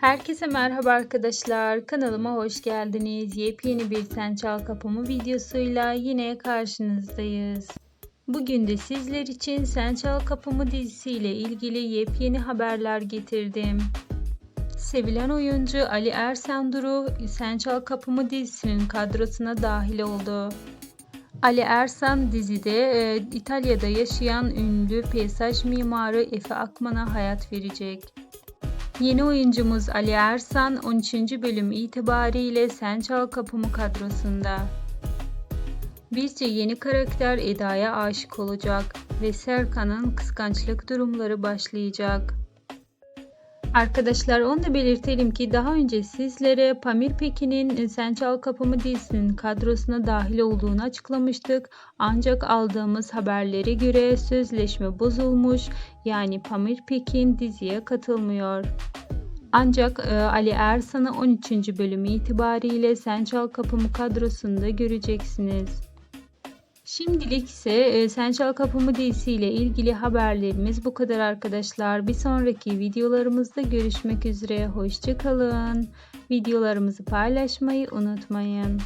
Herkese merhaba arkadaşlar. Kanalıma hoş geldiniz. Yepyeni bir Sen Çal Kapımı videosuyla yine karşınızdayız. Bugün de sizler için Sen Çal Kapımı dizisiyle ilgili yepyeni haberler getirdim. Sevilen oyuncu Ali Ersen Duru Sen Çal Kapımı dizisinin kadrosuna dahil oldu. Ali Ersan dizide e, İtalya'da yaşayan ünlü peyzaj mimarı Efe Akman'a hayat verecek. Yeni oyuncumuz Ali Ersan 13. bölüm itibariyle Sen Çal Kapımı kadrosunda. Bizce yeni karakter Eda'ya aşık olacak ve Serkan'ın kıskançlık durumları başlayacak. Arkadaşlar onu da belirtelim ki daha önce sizlere Pamir Pekin'in Sen Çal Kapımı dizisinin kadrosuna dahil olduğunu açıklamıştık. Ancak aldığımız haberlere göre sözleşme bozulmuş yani Pamir Pekin diziye katılmıyor. Ancak e, Ali Ersan'ı 13. bölüm itibariyle Sen Çal Kapımı kadrosunda göreceksiniz. Şimdilik ise e, Sen Çal Kapımı dizisiyle ilgili haberlerimiz bu kadar arkadaşlar. Bir sonraki videolarımızda görüşmek üzere. Hoşçakalın. Videolarımızı paylaşmayı unutmayın.